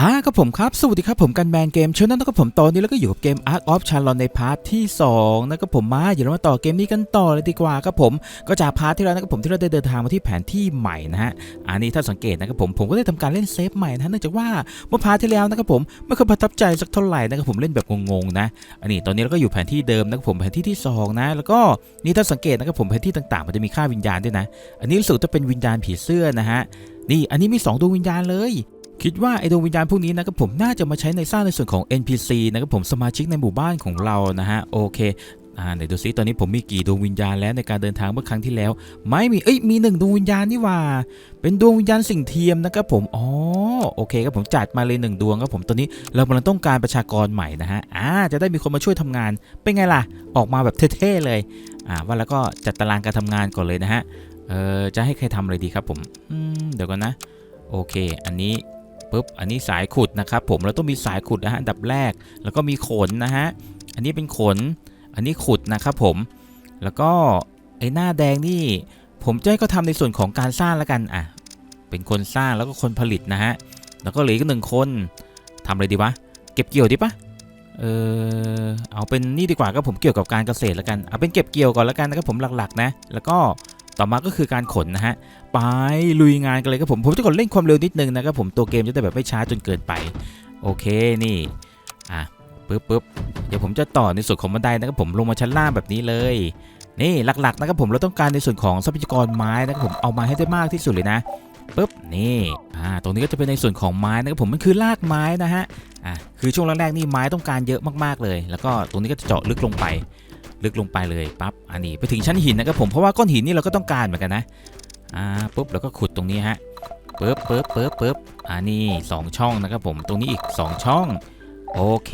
อ่าครับผมครับ สวัสดีครับผมกันแมนเกมชนนะครับผมตอนนี้แล้วก็อยู่กับเกม Ark of Chalon ในพาร์ทที่2นะครับผมมาอย่าเรามาต่อเกมนี้กันต่อเลยดีกว่าครับผมก็จากพาร์ทที่แล้วนะครับผมที่เราได้เดินทางมาที่แผนที่ใหม่นะฮะอันนี้ถ้าสังเกตนะครับผมผมก็ได้ทำการเล่นเซฟใหม่นะเนื่องจากว่าเมื่อพาร์ทที่แล้วนะครับผมไม่เคยประทับใจสักเท่าไหร่นะครับผมเล่นแบบงงๆนะอันนี้ตอนนี้เราก็อยู่แผนที่เดิมนะครับผมแผนที่ที่สองนะแล้วก็นี่ถ้าสังเกตนะครับผมแผนที่ต่างๆ มันจะมีค่าวิญญาณด้วยนะ อันนี้รู้สึกจะเป็นวิญญาณผีเสื้อนะฮะนี่อันนี้มีสองดวงวิญญาณเลย คิดว่าไอดวงวิญญาณพวกนี้นะครับผมน่าจะมาใช้ในสร้างในส่วนของ NPC นะครับผมสมาชิกในหมู่บ้านของเรานะฮะโอเคอ่าเดี๋ยวดูซิตอนนี้ผมมีกี่ดวงวิญญาณแล้วในการเดินทางเมื่อครั้งที่แล้ว ไม่มีเอ้ยมีหนึ่งดวงวิญญาณนี่ว่า เป็นดวงวิญญาณสิ่งเทียมนะครับผมอ๋อโอเคครับผมจัดมาเลยหนึ่งดวงครับผมตอนนี้เรากำลังต้องการประชากรใหม่นะฮะอ่าจะได้มีคนมาช่วยทำงาน เป็นไงล่ะออกมาแบบเท่ๆเลยอ่าว่าแล้วก็จัดตารางการทำงานก่อนเลยนะฮะเออจะให้ใครทำอะไรดีครับผมอืมเดี๋ยวก่อนนะโอเค อันนี้ ปุ๊บอันนี้สายขุดนะครับผมเราต้องมีสายขุดนะฮะอันดับแรก แล้วก็มีขนนะฮะอันนี้เป็นขน อันนี้ขุดนะครับผมแล้วก็ไอ้หน้าแดงนี่ ผมจะให้ก็ทำในส่วนของการสร้างแล้วกันอะเป็นคนสร้างแล้วก็คนผลิตนะฮะแล้วก็เหลืออีกหนึ่งคนทำอะไรดีวะเก็บเกี่ยวดีปะเออเอาเป็นนี่ดีกว่าก็ผมเกี่ยวกับการเกษตรแล้วกันเอาเป็นเก็บเกี่ยวก่อนแล้วกันนะครับผมหลักๆนะ แล้วก็ ต่อมาก็คือการขนนะฮะ ไปลุยงานกันเลยครับผม ผมจะกดเล่นความเร็วนิดนึงนะครับผมตัวเกมจะได้แบบไม่ช้าจนเกินไป โอเคนี่ อะปึ๊บปึ๊บเดี๋ยวผมจะต่อในส่วนของบันไดนะครับผมลงมาชั้นล่างแบบนี้เลย นี่หลักๆนะครับผมเราต้องการในส่วนของทรัพยากรไม้นะครับผมเอามาให้ได้มากที่สุดเลยนะปึ๊บนี่อ่าตรงนี้ก็จะเป็นในส่วนของไม้นะครับผมมันคือรากไม้นะฮะอะคือช่วงแรกๆนี่ไม้ต้องการเยอะมากๆเลย แล้วก็ตรงนี้ก็จะเจาะลึกลงไป ลึกลงไปเลยปั๊บอันนี้ไปถึงชั้นหินนะครับผมเพราะว่าก้อนหินนี่เราก็ต้องการเหมือนกันนะอ่าปุ๊บแล้วก็ขุดตรงนี้ฮะปึ๊บปึ๊บปึ๊บปึ๊บอ่านี่สองช่องนะครับผมตรงนี้อีก 2 ช่องโอเค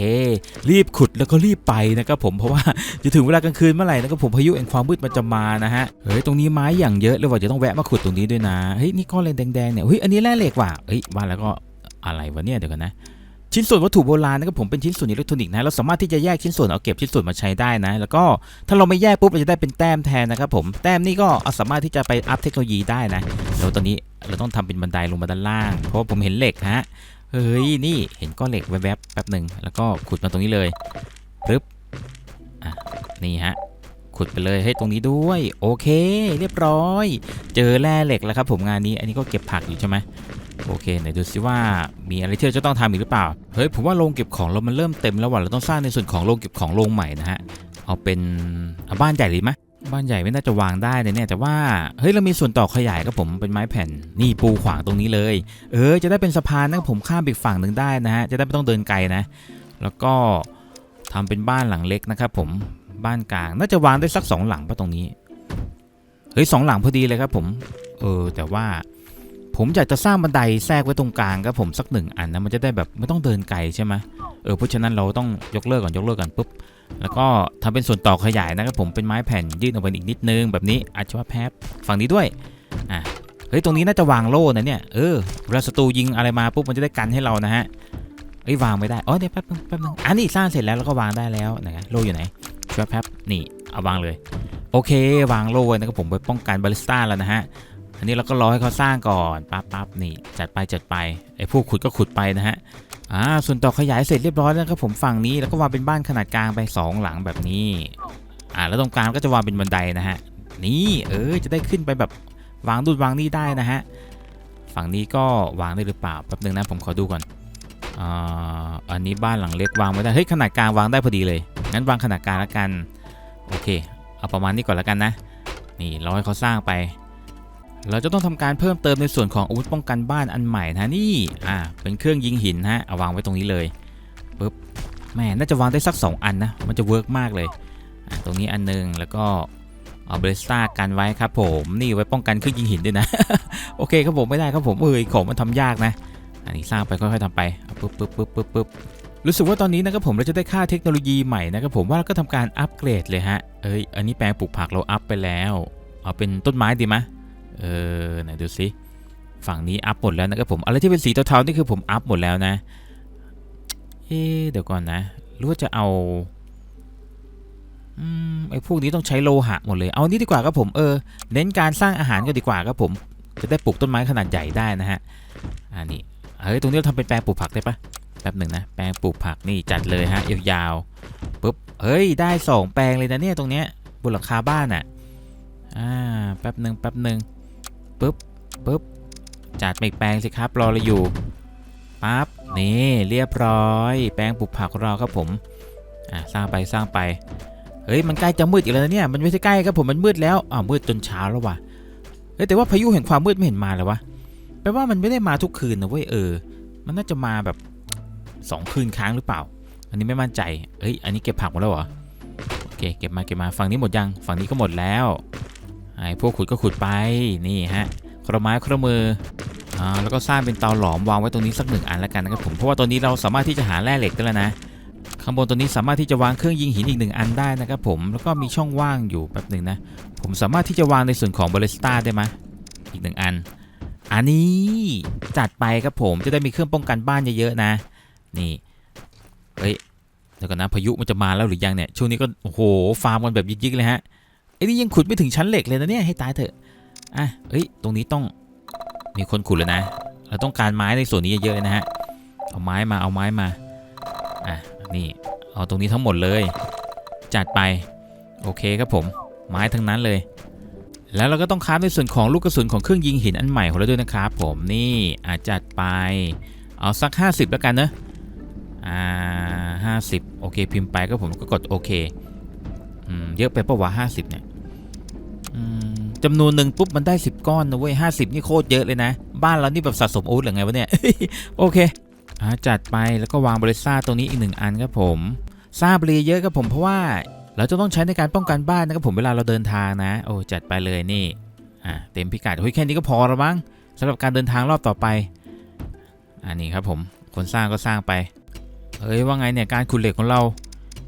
รีบขุดแล้วก็รีบไปนะครับผมเพราะว่าจะถึงเวลากลางคืนเมื่อไหร่นะครับผมพายุแห่งความมืดมันจะมานะฮะเฮ้ยตรงนี้ไม้อย่างเยอะเลยว่าจะต้องแวะมาขุดตรงนี้ด้วยนะเฮ้ยนี่ก้อนอะไรแดงๆเนี่ยเฮ้ยอันนี้แร่เหล็กว่ะเฮ้ยว่าแล้วก็อะไรวะเนี่ยเดี๋ยวกันนะ ชิ้นส่วนวัตถุโบราณนะครับผมเป็นชิ้นส่วนอิเล็กทรอนิกส์นะเราสามารถที่จะแยกชิ้นส่วนเอาเก็บชิ้นส่วนมาใช้ได้นะ แล้วก็ถ้าเราไม่แยกปุ๊บเราจะได้เป็นแต้มแทนนะครับผมแต้มนี่ก็เอาสามารถที่จะไปอัพเทคโนโลยีได้นะแล้วตอนนี้เราต้องทำเป็นบันไดลงมาด้านล่าง เพราะว่าผมเห็นเหล็กฮะเฮ้ยนี่เห็นก้อนเหล็กแวบๆแป๊บหนึ่งแล้วก็ขุดมาตรงนี้เลยปึ๊บอะนี่ฮะขุดไปเลยให้ตรงนี้ด้วย โอเค เรียบร้อย เจอแร่เหล็กแล้วครับผมงานนี้อันนี้ก็เก็บผักอยู่ใช่ไหม โอเคไหนดูซิว่ามีอะไรที่เราจะต้องทำอีกหรือเปล่า เฮ้ยผมว่าโรงเก็บของเรามันเริ่มเต็มแล้วว่ะเราต้องสร้างในส่วนของโรงเก็บของโรงใหม่นะฮะเอาเป็นเอาบ้านใหญ่เลยไหมบ้านใหญ่ไม่น่าจะวางได้เลยเนี่ยแต่ว่าเฮ้ยเรามีส่วนต่อขยายครับผมเป็นไม้แผ่นนี่ปูขวางตรงนี้เลย เออจะได้เป็นสะพานนะผมข้ามไปอีกฝั่งหนึ่งได้นะฮะจะได้ไม่ต้องเดินไกลนะ แล้วก็ทำเป็นบ้านหลังเล็กนะครับผมบ้านกลางน่าจะวางได้สักสองหลังปะตรงนี้เฮ้ยสองหลังพอดีเลยครับผม เออแต่ว่า ผมอยากจะสร้างบันไดแทรกไว้ตรงกลางครับผมสักหนึ่งอันนะมันจะได้แบบไม่ต้องเดินไกลใช่ไหมเออเพราะฉะนั้นเราต้องยกเลิกก่อนยกเลิกก่อนปุ๊บแล้วก็ทำเป็นส่วนต่อขยายนะครับผมเป็นไม้แผ่นยื่นออกไปอีกนิดนึงแบบนี้อาจจะว่าแพบฝั่งนี้ด้วยอะเฮ้ยตรงนี้น่าจะวางโล่นะเนี่ยเออเวลาศัตรูยิงอะไรมาปุ๊บมันจะได้กันให้เรานะฮะเอ้ยวางไม่ได้อ๋อเดี๋ยวแป๊บนึงแป๊บนึงอันนี้สร้างเสร็จแล้วแล้วก็วางได้แล้วนะโล่อยู่ไหนช่วยแป๊บนี่เอาวางเลยโอเค วางโล่ไว้นะครับผมไปป้องกันบาลิสต้าแล้วนะฮะ อันนี้เราก็รอให้เขาสร้างก่อนปั๊บปั๊บนี่จัดไปจัดไปไอ้พวกขุดก็ขุดไปนะฮะอ่าส่วนต่อขยายเสร็จเรียบร้อยแล้วครับผมฝั่งนี้แล้วก็วางเป็นบ้านขนาดกลางไปสองหลังแบบนี้อ่าแล้วตรงกลางก็จะวางเป็นบันไดนะฮะนี่เออจะได้ขึ้นไปแบบวางดูดวางนี่ได้นะฮะฝั่งนี้ก็วางได้หรือเปล่าแป๊บนึงนะผมขอดูก่อนอ่าอันนี้บ้านหลังเล็กวางไม่ได้เฮ้ยขนาดกลางวางได้พอดีเลยงั้นวางขนาดกลางแล้วกันโอเคเอาประมาณนี้ก่อนแล้วกันนะนี่รอให้เขาสร้างไป เราจะต้องทำการเพิ่มเติมในส่วนของอาวุธป้องกันบ้านอันใหม่นะนี่อ่าเป็นเครื่องยิงหินฮะเอาวางไว้ตรงนี้เลยปึ๊บแม่น่าจะวางได้สัก 2 อันนะมันจะเวิร์กมากเลยตรงนี้อันหนึงแล้วก็เอาเบรสตากันไว้ครับผมนี่ไว้ป้องกันเครื่องยิงหินด้วยนะ โอเคครับผมไม่ได้ครับผมเอ้ยของมันทำยากนะ อันนี้สร้างไปค่อยๆทำไปปึ๊บปึ๊บปึ๊บปึ๊บปึ๊บรู้สึกว่าตอนนี้นะครับผมเราจะได้ค่าเทคโนโลยีใหม่นะครับผมว่าเราก็ทำการอัปเกรดเลยฮะเอ้ยอันนี้แปลงปลูกผักเราอัพไปแล้วเอาเป็นต้นไม้ดีไหม เออไหนดูสิฝั่งนี้อัพหมดแล้วนะครับผมอะไรที่เป็นสีเทาๆนี่คือผมอัพหมดแล้วนะเอ๊เดี๋ยวก่อนนะหรือว่าจะเอาอืมไอ้พวกนี้ต้องใช้โลหะหมดเลย เอานี่ดีกว่าครับผมเออเน้นการสร้างอาหารก็ดีกว่าครับผม จะได้ปลูกต้นไม้ขนาดใหญ่ได้นะฮะอันนี้เฮ้ยตรงนี้เราทำเป็นแปลงปลูกผักได้ปะแป๊บหนึ่งนะแปลงปลูกผักนี่จัดเลยฮะยาวๆปุ๊บเฮ้ยได้สองแปลงเลยนะเนี่ยตรงเนี้ยบนหลังคาบ้านอะอ่าแป๊บหนึ่งแป๊บหนึ่ง ปุ๊บปุ๊บจัดมาอีกแปลงสิครับรอเราอยู่ปั๊บนี่เรียบร้อย แปลงปลูกผักของเราครับผมอ่าสร้างไปสร้างไปเฮ้ยมันใกล้จะมืดอีกแล้วเนี่ยมันไม่ใช่ใกล้ครับผมมันมืดแล้วอ้าวมืดจนเช้าแล้วว่ะเฮ้ยแต่ว่าพายุแห่งความมืดไม่เห็นมาเลยวะแปลว่ามันไม่ได้มาทุกคืนนะเว้ยเออ มันน่าจะมาแบบสองคืนค้างหรือเปล่า อันนี้ไม่มั่นใจเอ้ยอันนี้เก็บผักหมดแล้วเหรอโอเคเก็บมาเก็บมาฝั่งนี้หมดยังฝั่งนี้ก็หมดแล้ว ไอ้พวกขุดก็ขุดไปนี่ฮะครไม้ครมืออ่าแล้วก็สร้างเป็นเตาหลอมวางไว้ตรงนี้สักหนึ่งอันแล้วกันนะครับผมเพราะว่าตอนนี้เราสามารถที่จะหาแร่เหล็กได้แล้วนะข้างบนตัวนี้สามารถที่จะวางเครื่องยิงหินอีกหนึ่งอันได้นะครับผมแล้วก็มีช่องว่างอยู่แป๊บหนึ่งนะผมสามารถที่จะวางในส่วนของบริสต้าได้ไหมอีกหนึ่งอัน อันนี้จัดไปครับผมจะได้มีเครื่องป้องกันบ้านเยอะๆนะ นี่เฮ้ยเดี๋ยวก่อนนะพายุมันจะมาแล้วหรือยังเนี่ยช่วงนี้ก็โอ้โหฟาร์มกันแบบยิกๆเลยฮะ ไอ้นี่ยังขุดไม่ถึงชั้นเหล็กเลยนะเนี่ยให้ตายเถอะอะเอ้ยตรงนี้ต้องมีคนขุดแล้วนะ เราต้องการไม้ในส่วนนี้เยอะๆเลยนะฮะเอาไม้มาเอาไม้มาอะนี่เอาตรงนี้ทั้งหมดเลย จัดไปโอเคครับผมไม้ทั้งนั้นเลย แล้วเราก็ต้องคราฟในส่วนของลูกกระสุนของเครื่องยิงหินอันใหม่ของเราด้วยนะครับผมนี่อาจจัดไปเอาสัก 50 แล้วกันเนอะอ่าห้าสิบโอเคพิมพ์ไปก็ผมก็กดโอเค เยอะไปปะวะห้าสิบเนี่ยจำนวนหนึ่งปุ๊บมันได้10ก้อนนะเว้ยห้าสิบนี่โคตรเยอะเลยนะ บ้านเรานี่แบบสะสมอาวุธหรือไงวะเนี่ย โอเคจัดไปแล้วก็วางบริซ่าตรงนี้อีกหนึ่งอันครับผมซาบรีเยอะครับผมเพราะว่าเราจะต้องใช้ในการป้องกันบ้านนะครับผมเวลาเราเดินทางนะ โอ้จัดไปเลยนี่อ่าเต็มพิกัดเฮ้ยแค่นี้ก็พอแล้วมั้งสำหรับการเดินทางรอบต่อไป อันนี้ครับผมคนสร้างก็สร้างไปเฮ้ยว่าไงเนี่ยการขุดเหล็กของเรา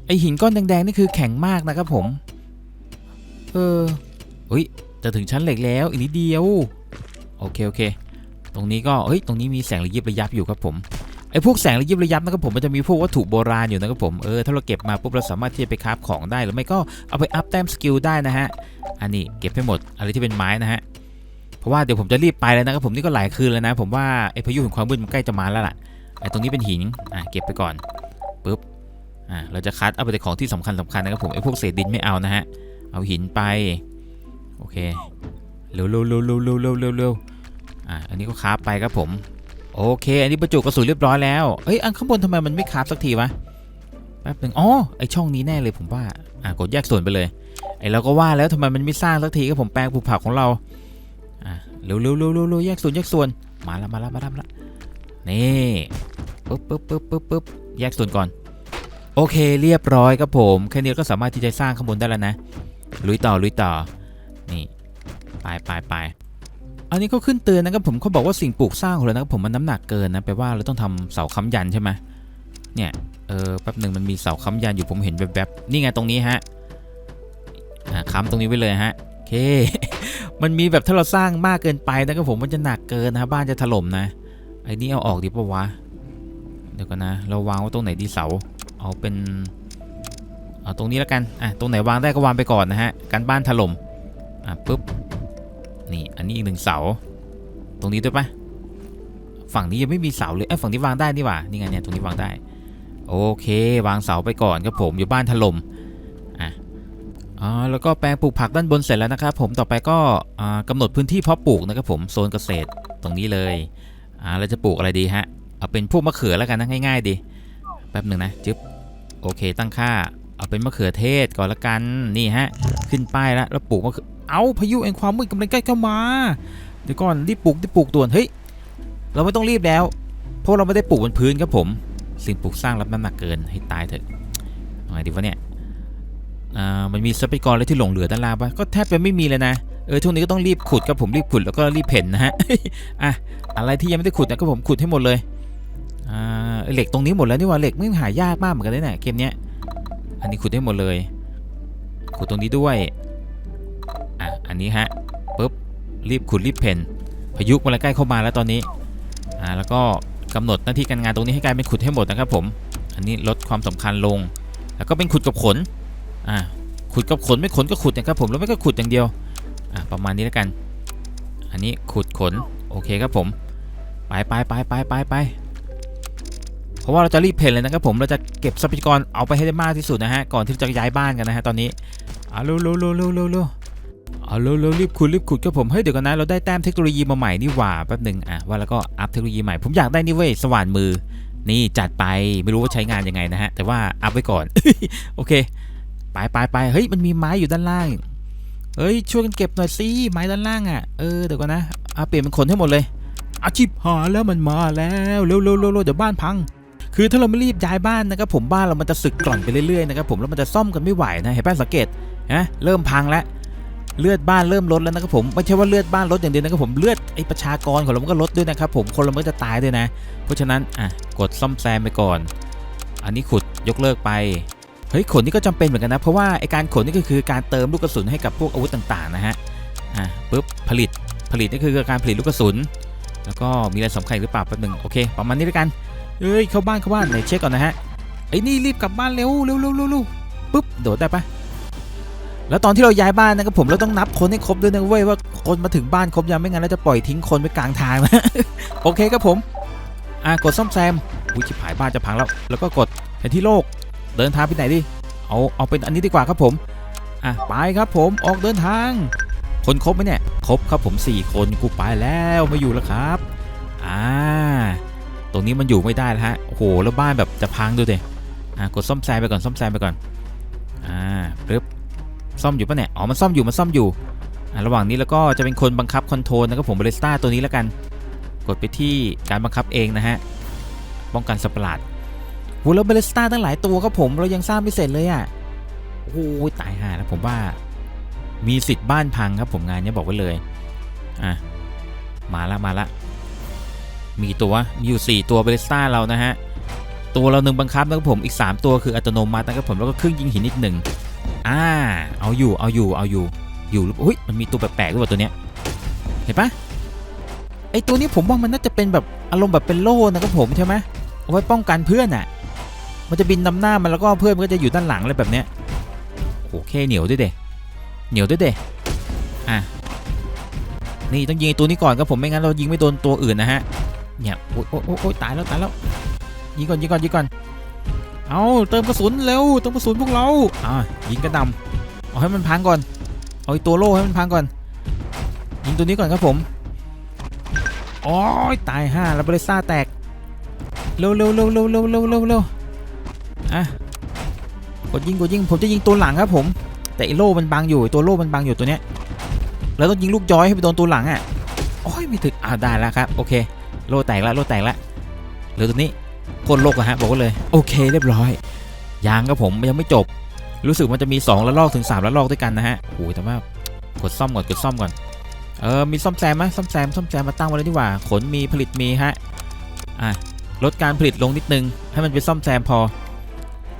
ไอหินก้อนแดงๆนี่คือแข็งมากนะครับผม เออเฮ้ยจะถึงชั้นเหล็กแล้วอีกนิดเดียว โอเคโอเค ตรงนี้ก็เฮ้ยตรงนี้มีแสงระยิบระยับอยู่ครับผมไอ้พวกแสงระยิบระยับนะครับผมมันจะมีพวกวัตถุโบราณอยู่นะครับผมเออถ้าเราเก็บมาปุ๊บเราสามารถที่จะไปคราฟของได้หรือไม่ก็เอาไปอัพแต้มสกิลได้นะฮะอันนี้เก็บให้หมดอะไรที่เป็นไม้นะฮะเพราะว่าเดี๋ยวผมจะรีบไปแล้วนะครับผมนี่ก็หลายคืนแล้วนะ ผมว่าไอ้พายุแห่งความมืดมันใกล้จะมาแล้วล่ะไอ้ตรงนี้เป็นหินอะเก็บไปก่อน อะเราจะคัดเอาไปแต่ของที่สำคัญสำคัญนะครับผมไอ้พวกเศษดินไม่เอานะฮะเอาหินไปโอเคเร็วเร็วเร็วเร็วเร็วเร็วเร็วเร็วอะอันนี้ก็คราฟไปครับผมโอเค อันนี้บรรจุกระสุนเรียบร้อยแล้วเอ้ยอันข้างบนทำไมมันไม่คราฟสักทีวะแป๊บหนึ่งอ๋อไอช่องนี้แน่เลยผมว่าอะกดแยกส่วนไปเลยไอเราก็ว่าแล้วทำไมมันไม่สร้างสักทีก็ผมแปลงปลูกผักของเราอะเร็วเร็วเร็วเร็วเร็วแยกส่วนแยกส่วนมาล้วมาล้วมาล้วมาล้วนี่ปึ๊บปึ๊บปึ๊บปึ๊บปึ๊บแยกส่วนก่อน โอเคเรียบร้อยครับผมแค่นี้ก็สามารถที่จะสร้างข้างบนได้แล้วนะลุยต่อลุยต่อนี่ไปไปไปอันนี้ก็ขึ้นเตือนนะครับผมเขาบอกว่าสิ่งปลูกสร้างของเรานะครับผมมันน้ำหนักเกินนะแปลว่าเราต้องทำเสาค้ำยันใช่ไหมเนี่ยเออแป๊บหนึ่งมันมีเสาค้ำยันอยู่ผมเห็นแวบๆนี่ไงตรงนี้ฮะอ่าค้ำตรงนี้ไว้เลยฮะโอเค มันมีแบบถ้าเราสร้างมากเกินไปนะครับผมมันจะหนักเกินนะบ้านจะถล่มนะไอ้นี่เอาออกดีปะวะเดี๋ยวกันนะ เราวางไว้ตรงไหนดีเสา เอาเป็นเอาตรงนี้แล้วกันอะตรงไหนวางได้ก็วางไปก่อนนะฮะกันบ้านถล่มอะปุ๊บนี่อันนี้อีกหนึ่งเสา ตรงนี้ด้วยปะฝั่งนี้ยังไม่มีเสาเลยไอ้ฝั่งนี้วางได้นี่หว่านี่ไงเนี่ยตรงนี้วางได้โอเค วางเสาไปก่อนครับผมอยู่บ้านถล่มอะอ๋อแล้วก็แปลงปลูกผักด้านบนเสร็จแล้วนะครับผมต่อไปก็อ่ากำหนดพื้นที่เพาะปลูกนะครับผมโซนเกษตรตรงนี้เลยอ่าเราจะปลูกอะไรดีฮะเอาเป็นพวกมะเขือแล้วกันนะง่าย ๆดีแป๊บหนึ่งนะจึ๊บ อเค ตั้งค่า เอาเป็นมะเขือเทศก่อนละกันนี่ฮะ ขึ้นป้ายแล้วแล้วปลูกมะเขือเอาพายุแห่งความมืดกำลังใกล้เข้ามาเดี๋ยวก่อนรีบปลูกรีบปลูกด่วนเฮ้ยเราไม่ต้องรีบแล้ว เพราะเราไม่ได้ปลูกบนพื้นครับผม สิ่งปลูกสร้างรับน้ำหนักเกินให้ตายเถอะอาไงดีวะเนี่ยอ่ามันมีทรัพยากรอะไรที่หลงเหลือด้านล่างปะก็แทบจะไม่มีเลยนะเออช่วงนี้ก็ต้องรีบขุดครับผมรีบขุดแล้วก็รีบเพ่นนะฮะอะอะไรที่ยังไม่ได้ขุดนะก็ผมขุดให้หมดเลย อ่าเหล็กตรงนี้หมดแล้วนี่ว่าเหล็กไม่หายากมากเหมือนกันเลยเนี่ยเกมเนี้ยอันนี้ขุดให้หมดเลยขุดตรงนี้ด้วยอะอันนี้ฮะปุ๊บรีบขุดรีบเพนพายุมันใกล้เข้ามาแล้วตอนนี้อ่าแล้วก็กำหนดหน้าที่การงานตรงนี้ให้กลายเป็นขุดให้หมดนะครับผม อันนี้ลดความสำคัญลง แล้วก็เป็นขุดกับขนอ่าขุดกับขนไม่ขนก็ขุดนะครับผมแล้วไม่ก็ขุดอย่างเดียวอ่าประมาณนี้แล้วกัน อันนี้ขุดขนโอเคครับผมไปไปไปไปไปไป ราะว่าเราจะรีบเพลนเลยนะครับผมเราจะเก็บทรัพยากรเอาไปให้ได้มากที่สุดนะฮะก่อนที่จะย้ายบ้านกันนะฮะตอนนี้อะเร็วเร็วเร็วเร็วเร็วเร็วเอาเร็วเร็วรีบขุดรีบขุดครับผมเฮ้ยเดี๋ยวกันนะเราได้แต้มเทคโนโลยีมาใหม่นี่หว่าแป๊บหนึ่งอะว่าแล้วก็อัพเทคโนโลยีใหม่ผมอยากได้นี่เว้ยสว่านมือ นี่จัดไปไม่รู้ว่าใช้งานยังไงนะฮะแต่ว่าอัพไว้ก่อนโอเคไปไปไปเฮ้ยมันมีไม้อยู่ด้านล่างเฮ้ยช่วยกันเก็บหน่อยสิไม้ด้านล่างอะเออเดี๋ยวก่อนนะเอาเปลี่ยนเป็นขนให้หมดเลยอาชิบหายแล้วมันมาแล้วเร็วเร็วเร็วเร็วเดี๋ยวบ้านพัง คือถ้าเราไม่รีบย้ายบ้านนะครับผมบ้านเรามันจะสึกกร่อนไปเรื่อยๆนะครับผมแล้วมันจะซ่อมกันไม่ไหวนะเห็นป่ะสังเกตนะเริ่มพังแล้วเลือดบ้านเริ่มลดแล้วนะครับผมไม่ใช่ว่าเลือดบ้านลดอย่างเดียวนะครับผมเลือดไอประชากรของเรามันก็ลดด้วยนะครับผมคนเรามันก็จะตายด้วยนะ เพราะฉะนั้นอะกดซ่อมแซมไปก่อน อันนี้ขุดยกเลิกไปเฮ้ยขนนี่ก็จำเป็นเหมือนกันนะเพราะว่าไอการขนนี่ก็คือการเติมลูกกระสุนให้กับพวกอาวุธต่างๆนะฮะอะปุ๊บผลิตผลิตนี่คือการผลิตลูกกระสุน แล้วก็มีอะไรสำคัญหรือเปล่าแป๊บนึงโอเคประมาณนี้แล้วกัน เอ้ยเข้าบ้านเข้าบ้านไหนเช็คก่อนนะฮะไอ้นี่รีบกลับบ้านเร็วเร็วเร็วเร็วปุ๊บโดดได้ปะแล้วตอนที่เราย้ายบ้านนะครับผมเราต้องนับคนให้ครบด้วยนะเว้ยว่าคนมาถึงบ้านครบยังไม่งั้นเราจะปล่อยทิ้งคนไว้กลางทางนะโอเคครับผมอะกดซ่อมแซมอุ้ยชิบหายบ้านจะพังแล้วแล้วก็กดแผนที่โลกเดินทางไปไหนดิเอาเอาเป็นอันนี้ดีกว่าครับผมอะไปครับผมออกเดินทาง คนครบไหมเนี่ยครบครับผม 4 คนกูไปแล้วไม่อยู่แล้วครับอ่า รงนี้มันอยู่ไม่ได้แล้วฮะโอ้โหแล้วบ้านแบบจะพังดูเดอะกดซ่อมแซมไปก่อนซ่อมแซมไปก่อนอ่าปึ๊บซ่อมอยู่ปะเนี่ยอ๋อมันซ่อมอยู่มันซ่อมอยู่อะระหว่างนี้แล้วก็จะเป็นคนบังคับคอนโทรลนะครับผมบริสต้าตัวนี้แล้วกัน กดไปที่การบังคับเองนะฮะป้องกันสัปหลาดโหแล้วเบลสตาตั้งหลายตัวครับผมเรายังสร้างไม่เสร็จเลยอะโอ้โหตายห่าแล้วผมว่า มีสิทธิ์บ้านพังครับผมงานเนี้ยบอกไว้เลยอะมาละมาละ มีตัวมีอยู่ 4 ตัวเบลสตาเรานะฮะ ตัวเราหนึ่งบังคับนะครับผมอีก 3 ตัวคืออัตโนมัตินะครับผมแล้วก็เครื่องยิงหินอีกหนึ่งอ่าเอาอยู่เอาอยู่เอาอยู่อยู่หรืออุ้ยมันมีตัวแปลกๆด้วยตัวเนี้ยเห็นปะไอตัวนี้ผมว่ามันน่าจะเป็นแบบอารมณ์แบบเป็นโล่นะครับผมใช่ไหมเอาไว้ป้องกันเพื่อนอะ มันจะบินนำหน้ามันแล้วก็เพื่อนมันก็จะอยู่ด้านหลังอะไรแบบเนี้ยโอเคเหนียวด้วยเดเหนียวด้วยเดอะนี่ต้องยิงตัวนี้ก่อนครับผมไม่งั้นเรายิงไม่โดนตัวอื่นนะฮะ เนี่ยโอ๊ยโอ๊ยโอ๊ยตายแล้วตายแล้วยิงก่อนยิงก่อนยิงก่อนเอาเติมกระสุนเร็วเติมกระสุนพวกเราอ่ายิงกระหนำเอาให้มันพังก่อนเอาไอ้ตัวโล่ให้มันพังก่อนยิงตัวนี้ก่อนครับผมโอ้ยตายห้าแล้วบริซ่าแตกเร็วเร็วเร็วเร็วเร็วเร็วเร็วเร็วอะกดยิงกดยิงผมจะยิงตัวหลังครับผม แต่ไอ้โล่มันบังอยู่ตัวโล่มันบังอยู่ตัวเนี้ยเราต้องยิงลูกย้อยให้ไปโดนตัวหลังอะโอ้ยไม่ถึงอ่าได้แล้วครับโอเค โลแตกแล้วโลแตกแล้วเหลือตัวนี้โคนโลกอะฮะบอกเลยโอเคเรียบร้อยยังครับผมยังไม่จบ รู้สึกมันจะมี2ละลอกถึง3ละลอกด้วยกันนะฮะโอ้ยแต่ว่ากดซ่อมก่อนกดซ่อมก่อนเออมีซ่อมแซมไหมซ่อมแซมซ่อมแซมมาตั้งไว้เลยดีกว่าขนมีผลิตมีฮะอะลดการผลิตลงนิดนึง ให้มันไปซ่อมแซมพอ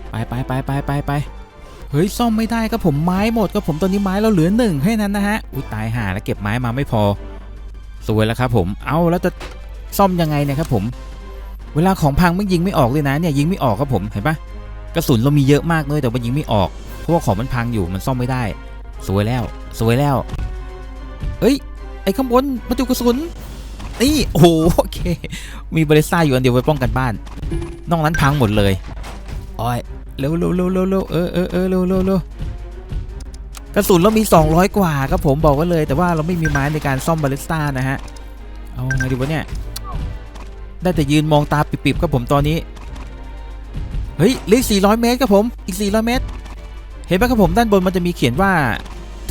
ไปไปไปไปไปไปเฮ้ยซ่อมไม่ได้ครับผมไม้หมดครับผมตอนนี้ไม้เราเหลือหนึ่งแค่นั้นนะฮะอุ้ยตายห่าแล้วเก็บไม้มาไม่พอสวยแล้วครับผมเอาแล้วจะ ซ่อมยังไงเนี่ยครับผม เวลาของพังมันยิงไม่ออกเลยนะเนี่ยยิงไม่ออกครับผมเห็นปะกระสุนเรามีเยอะมากเลยแต่ว่ายิงไม่ออกเพราะว่าของมันพังอยู่มันซ่อมไม่ได้ สวยแล้ว สวยแล้วเอ้ยไอ้ข้างบนมาดูกระสุนนี่โอ้โหโอเค มีบริซ่าอยู่อันเดียวไว้ป้องกันบ้าน นอกนั้นพังหมดเลยอ้อยเร็วเร็วเร็วเร็วเร็วเออเออเออเร็วเร็วเร็วกระสุนเรามี 200 กว่าครับผมบอกไว้เลย แต่ว่าเราไม่มีไม้ในการซ่อมบาลิสต้านะฮะ เอาไงดีวะเนี่ย ได้แต่ยืนมองตาปิบๆครับผมตอนนี้ เฮ้ยเหลีก400 เมตรครับผมอีก 400 เมตร เห็นไหมครับผมด้านบนมันจะมีเขียนว่า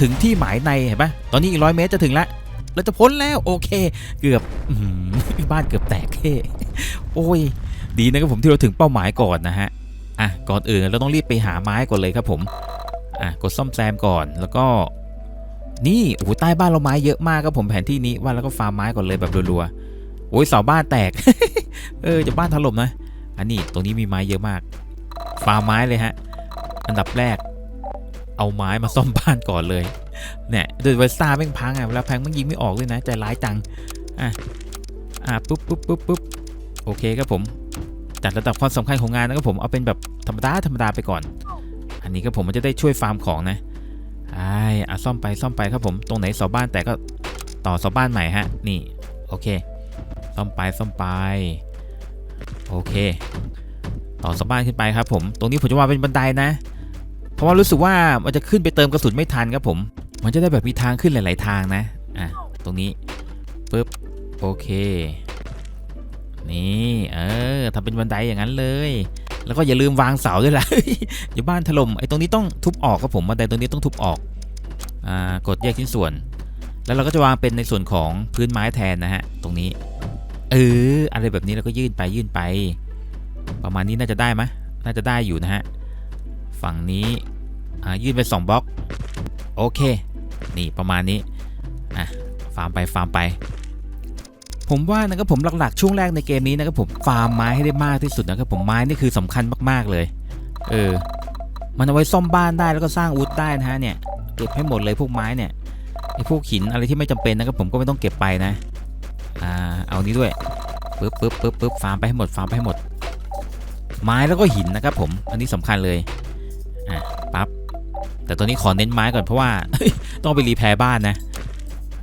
ถึงที่หมายในเห็นปะตอนนี้อีกร้อยเมตรจะถึงแล้วเราจะพ้นแล้วโอเค เกือบอื้อหือบ้านเกือบแตกเฮ้โอ้ย ดีนะครับผมที่เราถึงเป้าหมายก่อนนะฮะอะก่อนอื่นเราต้องรีบไปหาไม้ก่อนเลยครับผมอะกดซ่อมแซมก่อนแล้วก็นี่โอ้โหใต้บ้านเราไม้เยอะมากครับผมแผนที่นี้ว่าแล้วก็ฟาร์มไม้ก่อนเลยแบบรัวๆ โอ้ยเสาบ้านแตก เออจะบ้านถล่มนะ อันนี้ตรงนี้มีไม้เยอะมาก ฟาร์มไม้เลยฮะ อันดับแรก เอาไม้มาซ่อมบ้านก่อนเลย เนี่ยโดยเวสตาแม่งพังอะเวลาแพงมันยิงไม่ออกเลยนะใจร้ายจัง อะ อะปุ๊บปุ๊บปุ๊บปุ๊บโอเคครับผม จัดระดับความสำคัญของงานนะครับผมเอาเป็นแบบธรรมดาธรรมดาไปก่อน อันนี้ก็ผมมันจะได้ช่วยฟาร์มของนะไอ้อะซ่อมไปซ่อมไปครับผม ตรงไหนเสาบ้านแต่ก็ต่อเสาบ้านใหม่ฮะ นี่ โอเค ซ่อมไปซ่อมไป โอเค ต่อสบ้านขึ้นไปครับผม ตรงนี้ผมจะวางเป็นบันไดนะ เพราะว่ารู้สึกว่ามันจะขึ้นไปเติมกระสุนไม่ทันครับผม มันจะได้แบบมีทางขึ้นหลาย ๆ ทางนะ อะ ตรงนี้ปึ๊บ โอเค นี่ เออทำเป็นบันไดอย่างนั้นเลย แล้วก็อย่าลืมวางเสาด้วยล่ะอย่าบ้านถล่ม ไอ้ตรงนี้ต้องทุบออกครับผม บันไดตรงนี้ต้องทุบออก อ่า กดแยกชิ้นส่วน แล้วเราก็จะวางเป็นในส่วนของพื้นไม้แทนนะฮะ ตรงนี้ เออ อะไรแบบนี้เราก็ยื่นไปยื่นไป ประมาณนี้น่าจะได้ไหมน่าจะได้อยู่นะฮะ ฝั่งนี้ยื่นไป 2บล็อก โอเค นี่ประมาณนี้อะฟาร์มไปฟาร์มไป ผมว่านะครับผมหลักๆช่วงแรกในเกมนี้นะครับผมฟาร์มไม้ให้ได้มากที่สุดนะครับผมไม้นี่คือสำคัญมากๆเลย เออ มันเอาไว้ซ่อมบ้านได้แล้วก็สร้างอาวุธได้นะฮะเนี่ยเก็บให้หมดเลยพวกไม้เนี่ยไอ้พวกหินอะไรที่ไม่จำเป็นนะครับผมก็ไม่ต้องเก็บไปนะ เอานี้ด้วยปึ๊บปึ๊บปึ๊บปึ๊บฟาร์มไปให้หมดฟาร์มไปให้หมด ไม้แล้วก็หินนะครับผม อันนี้สำคัญเลยอะปั๊บแต่ตอนนี้ขอเน้นไม้ก่อนเพราะว่าต้องไปรีแพร์บ้านนะ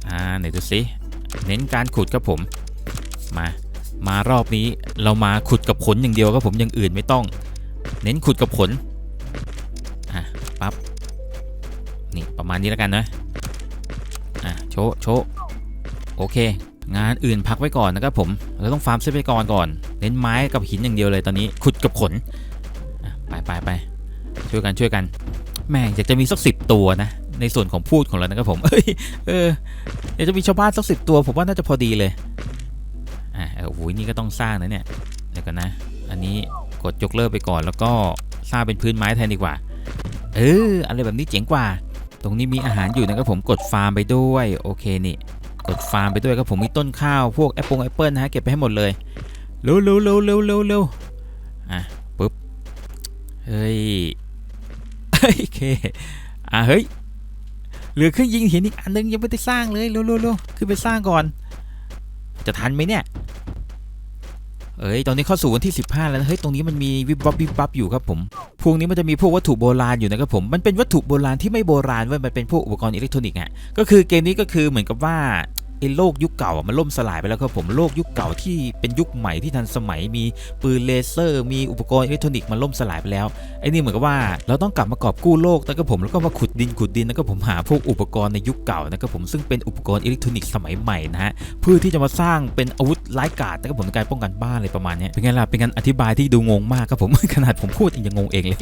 อ่าไหนดูสิเน้นการขุดครับผมมามารอบนี้เรามาขุดกับขนอย่างเดียวครับผมอย่างอื่นไม่ต้อง เน้นขุดกับขนอะปั๊บนี่ประมาณนี้แล้วกันนะอะโชว์โชว์โอเค งานอื่นพักไว้ก่อนนะครับผมเราต้องฟาร์มทรัพยากรก่อน เน้นไม้กับหินอย่างเดียวเลยตอนนี้ขุดกับขนไปไปไปช่วยกันช่วยกันแม่งอยากจะมีสักสิบตัวนะในส่วนของพูดของเรานะครับผมเอ้ยเอออยากจะมีชาวบ้านสักสิบตัว ผมว่าน่าจะพอดีเลยอะโอ้โหนี่ก็ต้องสร้างนะเนี่ยเดี๋ยวกันนะ อันนี้กดยกเลิกไปก่อนแล้วก็สร้างเป็นพื้นไม้แทนดีกว่า เอออะไรแบบนี้เจ๋งกว่า ตรงนี้มีอาหารอยู่นะครับผมกดฟาร์มไปด้วยโอเคนี่ กดฟาร์มไปด้วยครับผมมีต้นข้าวพวกแอปเปิลแอปเปิลนะฮะเก็บไปให้หมดเลยเร็วเร็วเร็วเร็วเร็วเร็วอะปุ๊บเฮ้ยโอเคอะเฮ้ยเหลือเครื่องยิงหินอีกอันนึงยังไม่ได้สร้างเลยเร็วเร็วเร็วขึ้นไปสร้างก่อน จะทันไหมเนี่ย เอ้ย ตอนนี้เข้าสู่วันที่ 15 แล้วนะเฮ้ย ตรงนี้มันมีวิบวับวิบวับอยู่ครับผม พวกนี้มันจะมีพวกวัตถุโบราณอยู่นะครับผม มันเป็นวัตถุโบราณที่ไม่โบราณเว้ย มันเป็นพวกอุปกรณ์อิเล็กทรอนิกส์อะ ก็คือเกมนี้ก็คือเหมือนกับว่า ไอ้โลกยุคเก่ามันล่มสลายไปแล้วครับผมโลกยุคเก่าที่เป็นยุคใหม่ที่ทันสมัยมีปืนเลเซอร์ มีอุปกรณ์อิเล็กทรอนิกส์มันล่มสลายไปแล้วไอ้นี่เหมือนกับว่าเราต้องกลับมากอบกู้โลกนะครับผมแล้วก็มาขุดดินขุดดินแล้วก็ผมหาพวกอุปกรณ์ในยุคเก่านะครับผมซึ่งเป็นอุปกรณ์อิเล็กทรอนิกส์สมัยใหม่นะฮะเพื่อที่จะมาสร้างเป็นอาวุธร้ายกาจนะครับผมในการป้องกันบ้านอะไรประมาณนี้เป็นไงล่ะเป็นการอธิบายที่ดูงงมากครับผมขนาดผมพูดเองยังงงเองเลย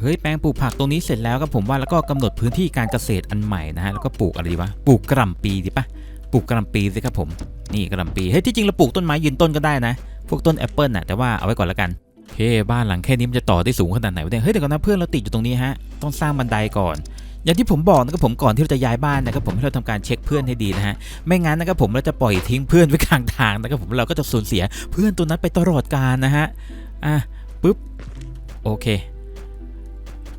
เฮ้ยแปลงปลูกผักตรงนี้เสร็จแล้วครับผมว่าแล้วก็กำหนดพื้นที่การเกษตรอันใหม่นะฮะแล้วก็ปลูกอะไรดีวะปลูกกระหล่ำปีดีปะ ปลูกกระลำปีสิครับผม นี่กระลำปี เฮ้ยที่จริงเราปลูกต้นไม้ยืนต้นก็ได้นะ พวกต้นแอปเปิลน่ะแต่ว่าเอาไว้ก่อนล้วกันโอเคบ้านหลังแค่นี้มันจะต่อได้สูงขนาดไหนวะเนี่ยเฮ้ยเดี๋ยวก่อนนะเพื่อนเราติดอยู่ตรงนี้ฮะต้องสร้างบันไดก่อนอย่างที่ผมบอกนะครับผมก่อนที่เราจะย้ายบ้านนะครับผมให้เราทำการเช็คเพื่อนให้ดีนะฮะไม่งั้นนะครับผมเราจะปล่อยทิ้งเพื่อนไว้กลางทางนะครับผมเราก็จะสูญเสียเพื่อนตัวนั้นไปตลอดกาลนะฮะอะปุ๊บโอเค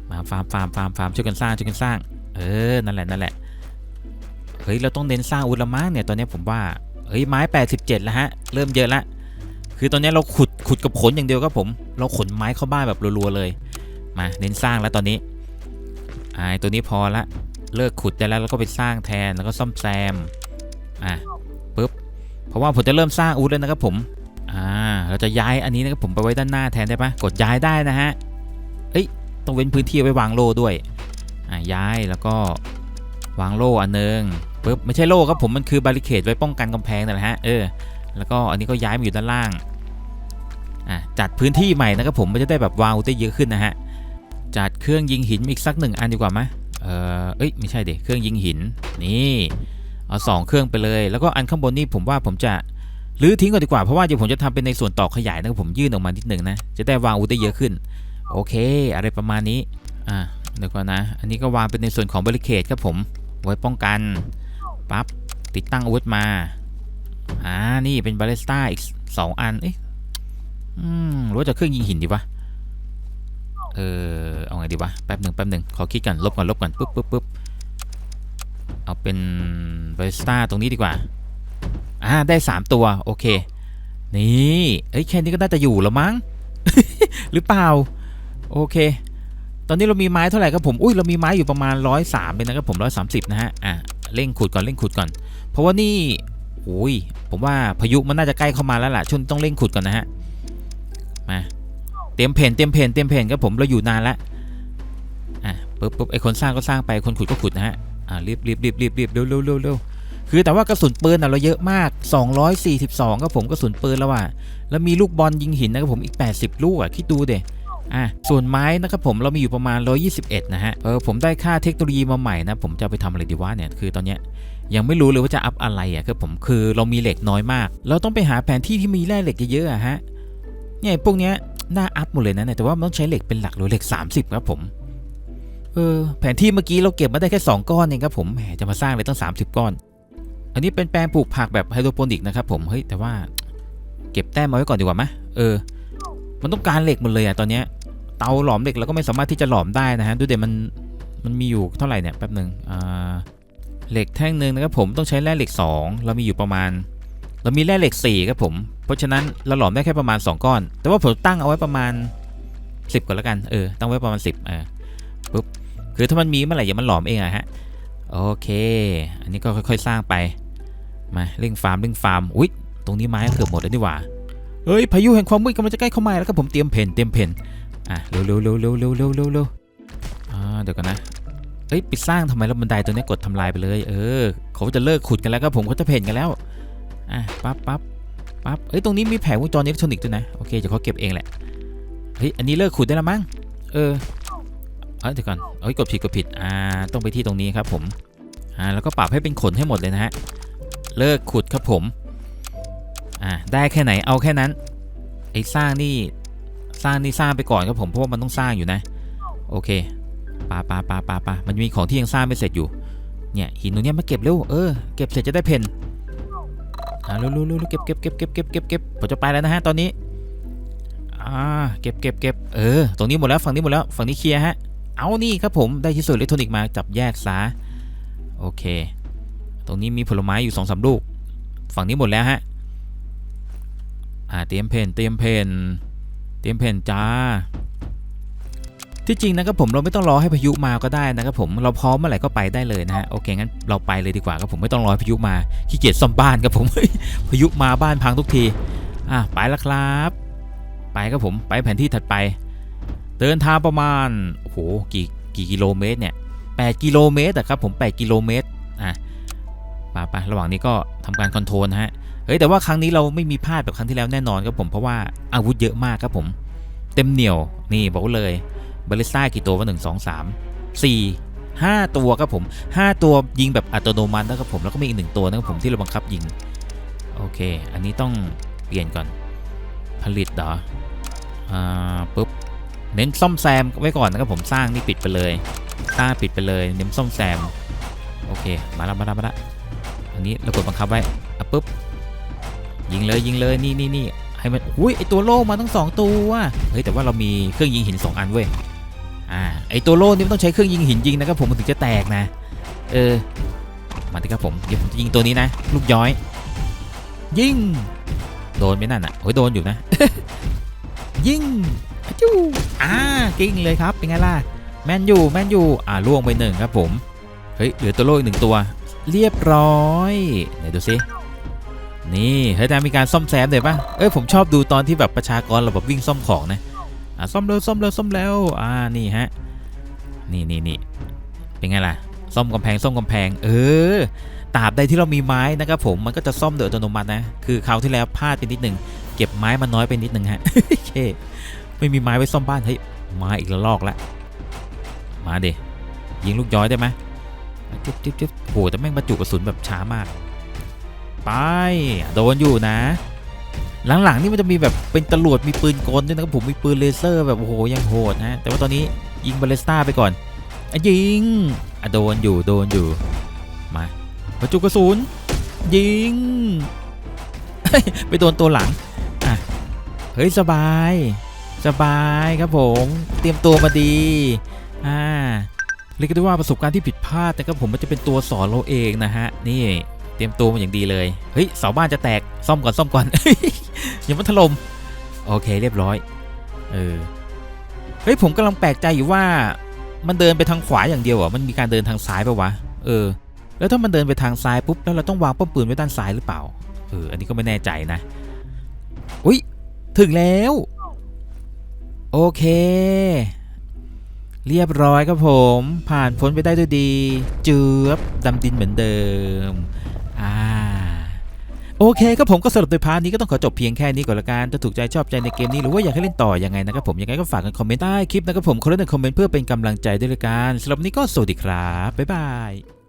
มาฟาร์มฟาร์มฟาร์มฟาร์มช่วยกันสร้างช่วยกันสร้าง เออนั่นแหละนั่นแหละ เฮ้ยเราต้องเน้นสร้างอุลมั้งเนี่ยตอนนี้ผมว่าเฮ้ยไม้ 87 แล้วฮะ เริ่มเยอะละคือตอนนี้เราขุดขุดกับขนอย่างเดียวครับผม เราขนไม้เข้าบ้านแบบรัวๆเลย มาเน้นสร้างแล้วตอนนี้ไอ้ตัวนี้พอละเลิกขุดได้แล้วแล้วก็ไปสร้างแทนแล้วก็ซ่อมแซมอะปึ๊บเพราะว่าผมจะเริ่มสร้างอาวุธแล้วนะครับผมอ่าเราจะย้ายอันนี้นะครับผมไปไว้ด้านหน้าแทนได้ปะกดย้ายได้นะฮะเอ๊ยต้องเว้นพื้นที่ไว้วางโล่ด้วยอ่าย้ายแล้วก็วางโล่อันนึง ปึ๊บไม่ใช่โล่ครับผมมันคือบาริเคดไว้ป้องกันกำแพงนั่นแหละฮะเออแล้วก็อันนี้ก็ย้ายมาอยู่ด้านล่างอะจัดพื้นที่ใหม่นะครับผมมันจะได้แบบวางอาวุธได้เยอะขึ้นนะฮะจัดเครื่องยิงหินอีกสักหนึ่งอันดีกว่าไหมเออเอ้ยไม่ใช่เด็เครื่องยิงหินนี่เอาสองเครื่องไปเลย แล้วก็อันข้างบนนี่ผมว่าผมจะรื้อทิ้งก่อนดีกว่าเพราะว่าเดี๋ยวผมจะทำเป็นในส่วนต่อขยายนะครับผมยื่นออกมานิดหนึ่งนะจะได้วางอาวุธได้เยอะขึ้น โอเค อะไรประมาณนี้อะเดี๋ยวก่อนนะ อันนี้ก็วางเป็นในส่วนของบริเคดครับผมไว้ป้องกัน ปั๊บติดตั้งอาวุธมาอ่านี่เป็นบาเลสต้าอีกสองอันเอ๊ะอืมหรือว่าจะเครื่องยิงหินดีวะเออเอาไงดีวะแป๊บหนึ่งแป๊บหนึ่งขอคิดก่อนลบก่อนลบก่อนปุ๊บปุ๊บปุ๊บเอาเป็นบาเลสต้าตรงนี้ดีกว่าอ่าได้สามตัวโอเค นี่เอ้ยแค่นี้ก็น่าจะอยู่แล้วมั้งหรือเปล่าโอเค ตอนนี้เรามีไม้เท่าไหร่ครับผม อุ้ยเรามีไม้อยู่ประมาณร้อยสามเลยนะครับผมร้อยสามสิบนะฮะ อะ เร่งขุดก่อนเร่งขุดก่อน เพราะว่านี่โอ้ยผมว่าพายุมันน่าจะใกล้เข้ามาแล้วล่ะช่วงนี้ต้องเร่งขุดก่อนนะฮะมาเตรียมเพนเตรียมเพนเตรียมเพนครับผมเราอยู่นานล้วอะปุ๊บปุ๊บไอคนสร้างก็สร้างไปคนขุดก็ขุดนะฮะอ่ารีบรีบรีบรีบรีบเร็วเร็วเร็วเร็วคือแต่ว่ากระสุนปืนอะเราเยอะมาก 242ครับผมกระสุนปืนแล้วว่ะแล้วมีลูกบอลยิงหินนะครับผมอีก 80 ลูกอะคิดดูเด อะส่วนไม้นะครับผมเรามีอยู่ประมาณ 121 นะฮะเออผมได้ค่าเทคโนโลยีมาใหม่นะผมจะไปทำอะไรดีวะเนี่ยคือตอนเนี้ยยังไม่รู้เลยว่าจะอัพอะไรอะคือผมคือเรามีเหล็กน้อยมาก เราต้องไปหาแผนที่ที่มีแร่เหล็กเยอะๆอะฮะเนี่ยพวกเนี้ยน่าอัพหมดเลยนะแต่ว่ามันต้องใช้เหล็กเป็นหลักหรือเหล็ก 30 ครับผมเออแผนที่เมื่อกี้เราเก็บมาได้แค่ 2 ก้อนเองครับผมแหมจะมาสร้างเลยตั้ง30 ก้อน อันนี้เป็นแปลงปลูกผักแบบไฮโดรโปนิกนะครับผมเฮ้ยแต่ว่าเก็บแต้มมาไว้ก่อนดีกว่าไหมเออ มันต้องการเหล็กหมดเลยอะตอนเนี้ยเตาหลอมเหล็กเราก็ไม่สามารถที่จะหลอมได้นะฮะดูเดี๋ยวมันมันมีอยู่เท่าไหร่เนี่ยแป๊บหนึ่งอ่าเหล็กแท่งหนึ่งนะครับผมต้องใช้แร่เหล็ก 2 เรามีอยู่ประมาณ เรามีแร่เหล็ก4ครับผมเพราะฉะนั้นเราหลอมได้แค่ประมาณ 2 ก้อน แต่ว่าผมตั้งเอาไว้ประมาณ 10ก่อนแล้วกันเออตั้งไว้ประมาณ 10เออปุ๊บคือถ้ามันมีเมื่อไหร่อย่ามันหลอมเองอะฮะโอเค อันนี้ก็ค่อยๆสร้างไปมาเร่งฟาร์มเร่งฟาร์มอุ้ยตรงนี้ไม้ก็เกือบหมดแล้วนี่หว่า เฮ้ยพายุแห่งความมืดกำลังจะใกล้เข้ามาแล้วครับผมเตรียมเพนเตรียมเพนอะเร็วเร็วเร็วเร็วเร็วเร็วเร็วเร็วอ่าเดี๋ยวกันนะเอ้ยไปสร้างทำไมแล้วบันไดตัวนี้กดทำลายไปเลย เออเขาจะเลิกขุดกันแล้วครับผมเขาจะเพนกันแล้วอะปั๊บปั๊บปั๊บเอ้ยตรงนี้มีแผงวงจรอิเล็กทรอนิกส์ด้วยนะโอเคเดี๋ยวเขาเก็บเองแหละเฮ้ยอันนี้เลิกขุดได้แล้วมั้งเออเอ้ยเดี๋ยวก่อนเอ้ยกดผิดกดผิดอ่าต้องไปที่ตรงนี้ครับผมอ่าแล้วก็ปรับให้เป็นขนให้หมดเลยนะฮะเลิกขุดครับผม อ่าได้แค่ไหนเอาแค่นั้นไอ้สร้างนี่สร้างนี่สร้างไปก่อนครับผมเพราะว่ามันต้องสร้างอยู่นะ โอเคปาปาปาปาปามันมีของที่ยังสร้างไม่เสร็จอยู่เนี่ยหินตรงเนี้ยมาเก็บเร็วเออเก็บเสร็จจะได้เพนอ่าเร็วเร็วเร็วเก็บเก็บเก็บเก็บเก็บเก็บเก็บผมจะไปแล้วนะฮะตอนนี้อ่าเก็บเก็บเก็บเออตรงนี้หมดแล้วฝั่งนี้หมดแล้วฝั่งนี้เคลียร์ฮะเอานี่ครับผมได้ชิ้นส่วนอิเล็กทรอนิกส์มาจับแยกซะโอเค ตรงนี้มีผลไม้อยู่สองสามลูก ฝั่งนี้หมดแล้วฮะ เตรียมเพนเตรียมเพนเตรียมเพนจ้า ที่จริงนะครับผมเราไม่ต้องรอให้พายุมาก็ได้นะครับผมเราพร้อมเมื่อไหร่ก็ไปได้เลยนะฮะโอเคงั้นเราไปเลยดีกว่าครับผมไม่ต้องรอพายุมาขี้เกียจซ่อมบ้านครับผมพายุมาบ้านพังทุกทีอะไปแล้วครับ ไปครับผมไปแผนที่ถัดไป เดินทางประมาณโอ้โหกี่กี่กิโลเมตรเนี่ย8กิโลเมตรอะครับผม8กิโลเมตรอะไป่ไประหว่างนี้ก็ทำการคอนโทรลนะฮะ เฮ้ยแต่ว่าครั้งนี้เราไม่มีพลาดแบบครั้งที่แล้วแน่นอนครับผมเพราะว่าอาวุธเยอะมากครับผม เต็มเหนียวนี่บอกเลยบาลิสต้ากี่ตัววะหนึ่งสองสามสี่ห้าตัวครับผมห้าตัวยิงแบบอัตโนมัตินะครับผมแล้วก็มีอีกหนึ่งตัวนะครับผมที่เราบังคับยิงโอเค อันนี้ต้องเปลี่ยนก่อนผลิตเหรออ่าปุ๊บเน้นซ่อมแซมไว้ก่อนนะครับผมสร้างนี่ปิดไปเลยสร้างปิดไปเลยเน้นซ่อมแซมโอเคมาแล้วมาแล้วมาแล้วอันนี้เรากดบังคับไว้อะปุ๊บ ยิงเลยยิงเลยนี่นี่นี่ให้มันอุ้ยไอตัวโล่มาตั้งสองตัวเฮ้ยแต่ว่าเรามีเครื่องยิงหินสองอันเว้ยอ่าไอตัวโล่นี่มันต้องใช้เครื่องยิงหินยิงนะครับผมมันถึงจะแตกนะเออมาดิครับผมเดี๋ยวผมจะยิงตัวนี้นะ ลูกย้อย ยิงโดนไหมนั่นอะโอ้ยโดนอยู่นะ ยิงจู้อ่ากิ้งเลยครับเป็นไงล่ะแมนยูแมนยูอ่าล่วงไปหนึ่งครับผมเฮ้ยเหลือตัวโล่อีกหนึ่งตัว เรียบร้อยไหนดูสิ นี่เฮ้ยแต่มีการซ่อมแซมเลยป่ะเอ้ยผมชอบดูตอนที่แบบประชากรเราแบบวิ่งซ่อมของนะอะซ่อมเร็วซ่อมเร็วซ่อมเร็วอ่านี่ฮะนี่นี่นี่เป็นไงล่ะซ่อมกำแพงซ่อมกำแพง เออตราบใดที่เรามีไม้นะครับผมมันก็จะซ่อมโดยอัตโนมัตินะคือคราวที่แล้วพลาดไปนิดหนึ่งเก็บไม้มาน้อยไปนิดหนึ่งฮะโอเคไม่มีไม้ไว้ซ่อมบ้านเฮ้ยมาอีกระลอกละมาเดยิงลูกย้อยได้ไหมจุ๊บจุ๊บจุ๊บโหแต่แม่งบรรจุกระสุนแบบช้ามาก ไป โดนอยู่นะ หลังๆนี่มันจะมีแบบเป็นตำรวจมีปืนกลด้วยนะครับผมมีปืนเลเซอร์แบบโอ้โหยังโหดนะแต่ว่าตอนนี้ยิงบาเลสต้าไปก่อนอยิงอโดนอยู่โดนอยู่มาประจุกระสุนยิงไปโดนตัวหลังอะเฮ้ยสบาย สบายครับผม เตรียมตัวมาดีอ่าเรียกได้ว่าประสบการณ์ที่ผิดพลาดนะครับผมมันจะเป็นตัวสอนเราเองนะฮะนี่ เตรียมตัวมาอย่างดีเลย เฮ้ยเสาบ้านจะแตกซ่อมก่อนซ่อมก่อนอย่ามันถล่มโอเคเรียบร้อยเออเฮ้ยผมกำลังแปลกใจอยู่ว่ามันเดินไปทางขวาอย่างเดียวอะมันมีการเดินทางซ้ายปะวะเออ แล้วถ้ามันเดินไปทางซ้ายปุ๊บแล้วเราต้องวางป้อมปืนไว้ด้านซ้ายหรือเปล่าเอออันนี้ก็ไม่แน่ใจนะอุ้ยถึงแล้ว โอเค เรียบร้อยครับผม ผ่านพ้นไปได้ด้วยดี เจือบดำดินเหมือนเดิม อ่าโอเคครับผมก็สำหรับในพาร์ทนี้ก็ต้องขอจบเพียงแค่นี้ก่อนละกันถ้าถูกใจชอบใจในเกมนี้หรือว่าอยากให้เล่นต่อยังไงนะครับผมยังไงก็ฝากกันคอมเมนต์ใต้คลิปนะครับผมคนละหนึ่งคอมเมนต์เพื่อเป็นกำลังใจด้วยละกันสำหรับนี้ก็สวัสดีครับบ๊ายบาย